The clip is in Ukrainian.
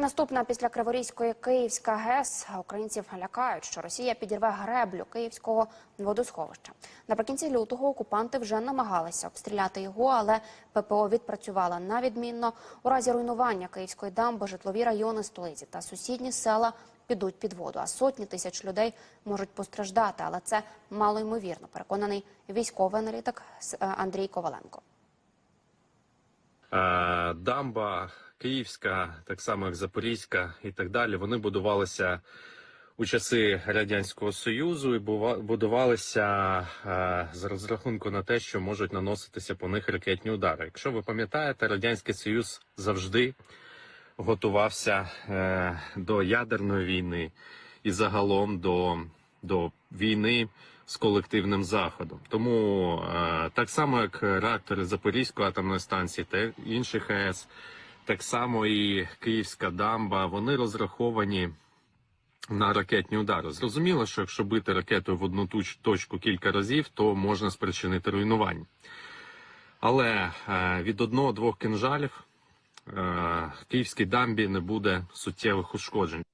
наступна після Криворізької Київська ГЕС українців лякають, що Росія підірве греблю київського водосховища. Наприкінці лютого окупанти вже намагалися обстріляти його, але ППО відпрацювала на відмінно. У разі руйнування київської дамби житлові райони столиці та сусідні села підуть під воду. А сотні тисяч людей можуть постраждати, але це мало ймовірно. Переконаний військовий аналітик е, Андрій Коваленко. Дамба Київська, так само як Запорізька і так далі, вони будувалися у часи Радянського Союзу і будувалися е, з розрахунку на те, що можуть наноситися по них ракетні удари. Якщо ви пам'ятаєте, Радянський Союз завжди готувався е, до ядерної війни і загалом до, до війни з колективним заходом. Тому е, так само, як реактори Запорізької атомної станції та інших АЕС, так само і Київська дамба, вони розраховані на ракетні удари. Зрозуміло, що якщо бити ракетою в одну точку кілька разів, то можна спричинити руйнування. Але е, від одного-двох кинжалів е, Київській дамбі не буде суттєвих ушкоджень.